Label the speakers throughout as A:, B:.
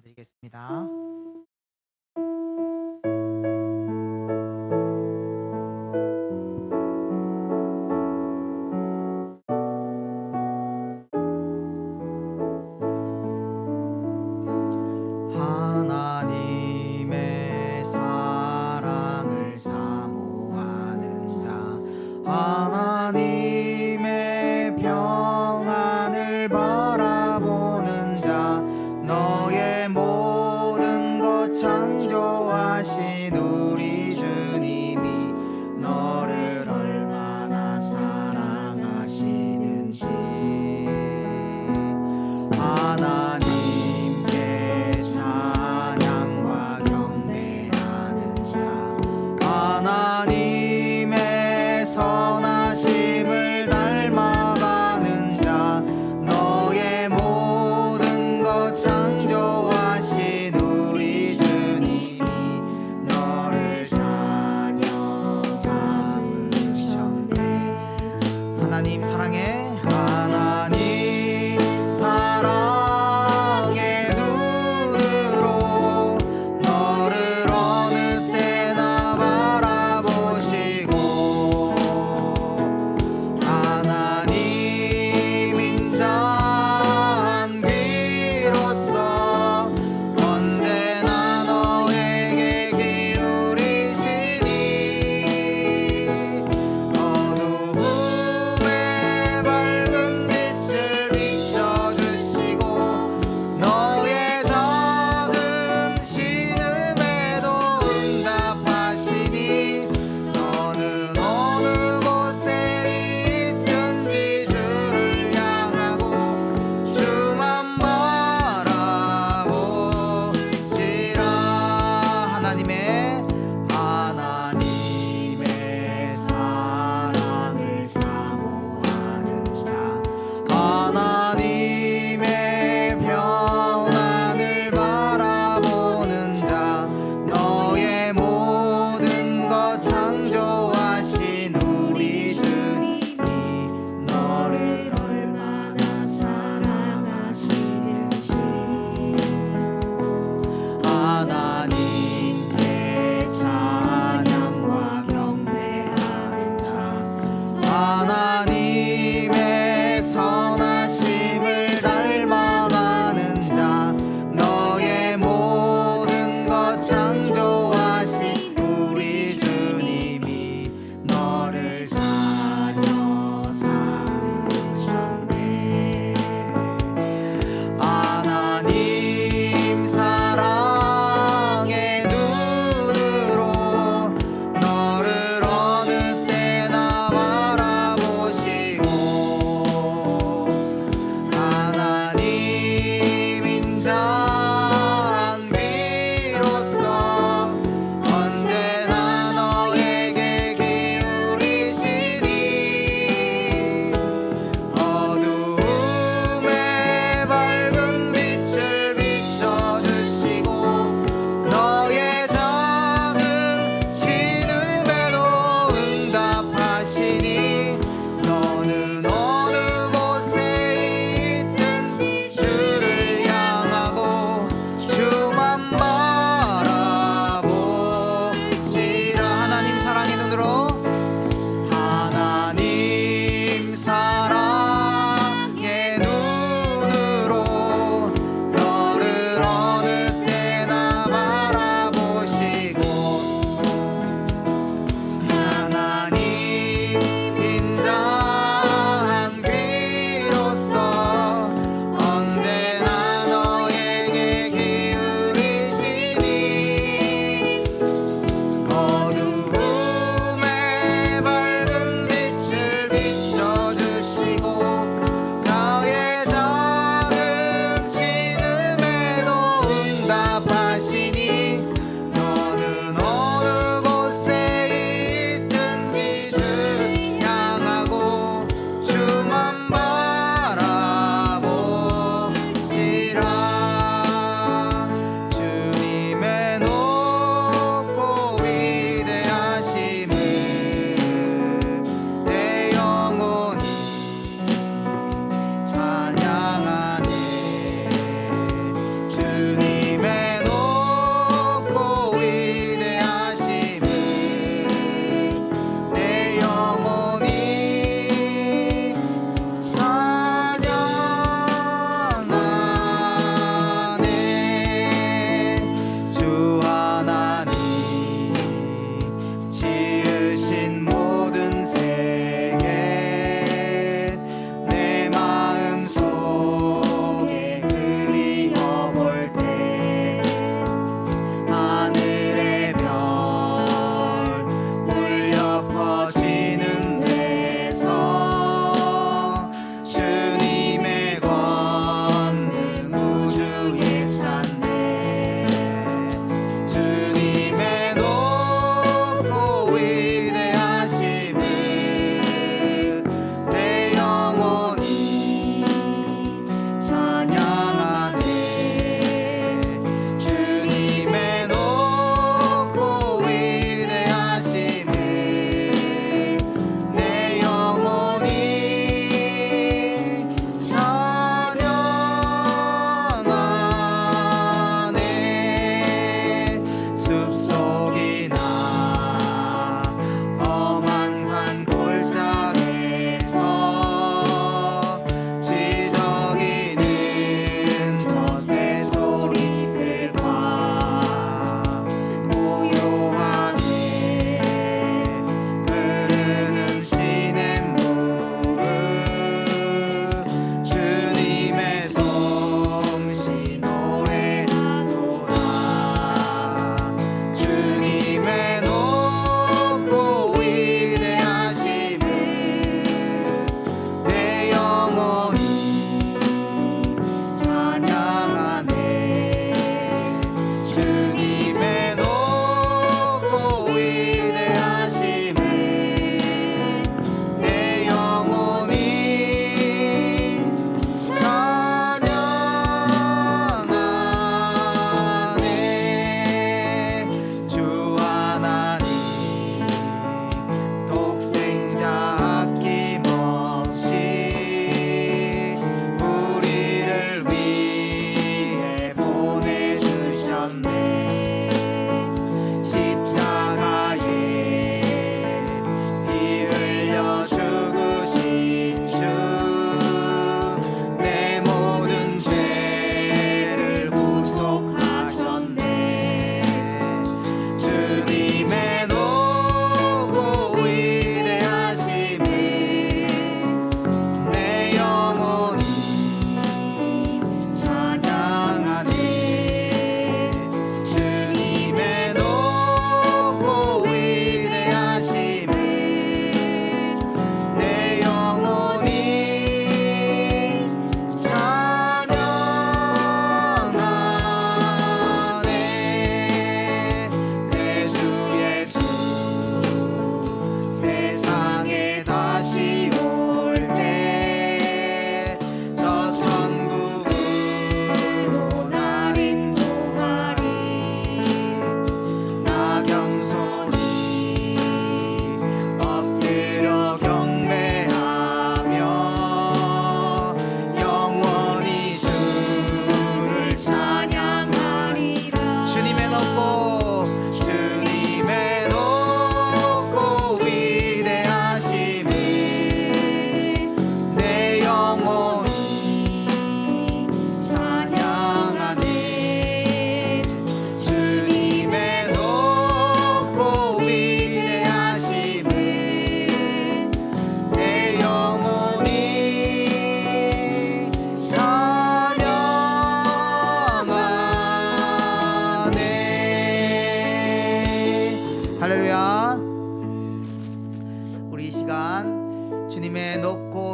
A: 드리겠습니다. 하나님의 사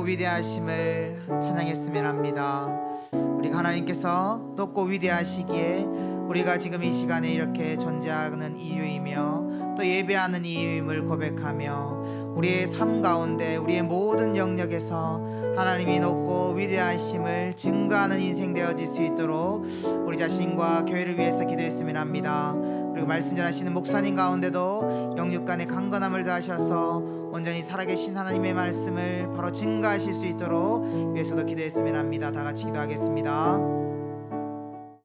A: 위대하심을 찬양했으면 합니다. 우리가 하나님께서 높고 위대하시기에 우리가 지금 이 시간에 이렇게 존재하는 이유이며 또 예배하는 이유임을 고백하며 우리의 삶 가운데 우리의 모든 영역에서 하나님이 높고 위대하심을 증거하는 인생 되어질 수 있도록 우리 자신과 교회를 위해서 기도했으면 합니다. 그리고 말씀 전하시는 목사님 가운데도 영육간의 강건함을 다하셔서 온전히 살아계신 하나님의 말씀을 바로 증거하실 수 있도록 위해서도 기도했으면 합니다. 다 같이 기도하겠습니다.